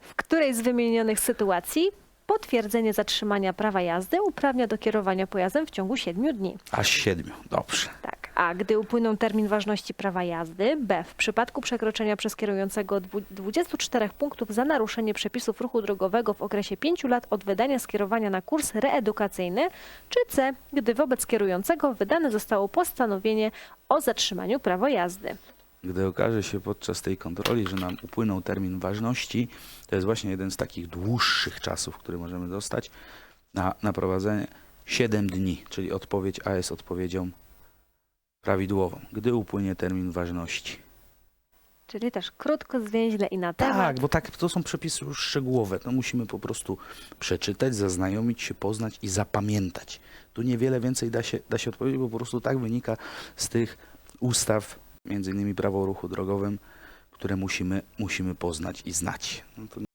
w której z wymienionych sytuacji potwierdzenie zatrzymania prawa jazdy uprawnia do kierowania pojazdem w ciągu 7 dni. Aż siedmiu. Dobrze. Tak. A gdy upłynął termin ważności prawa jazdy, B. W przypadku przekroczenia przez kierującego dwu- 24 punktów za naruszenie przepisów ruchu drogowego w okresie 5 lat od wydania skierowania na kurs reedukacyjny, czy C. Gdy wobec kierującego wydane zostało postanowienie o zatrzymaniu prawa jazdy. Gdy okaże się podczas tej kontroli, że nam upłynął termin ważności, to jest właśnie jeden z takich dłuższych czasów, który możemy dostać na, na prowadzenie 7 dni, czyli odpowiedź A jest odpowiedzią prawidłową, gdy upłynie termin ważności. Czyli też krótko, zwięźle i na temat. Tak, bo tak, to są przepisy już szczegółowe. To musimy po prostu przeczytać, zaznajomić się, poznać i zapamiętać. Tu niewiele więcej da się, da się odpowiedzieć, bo po prostu tak wynika z tych ustaw, między innymi prawo o ruchu drogowym, które musimy, musimy poznać i znać. No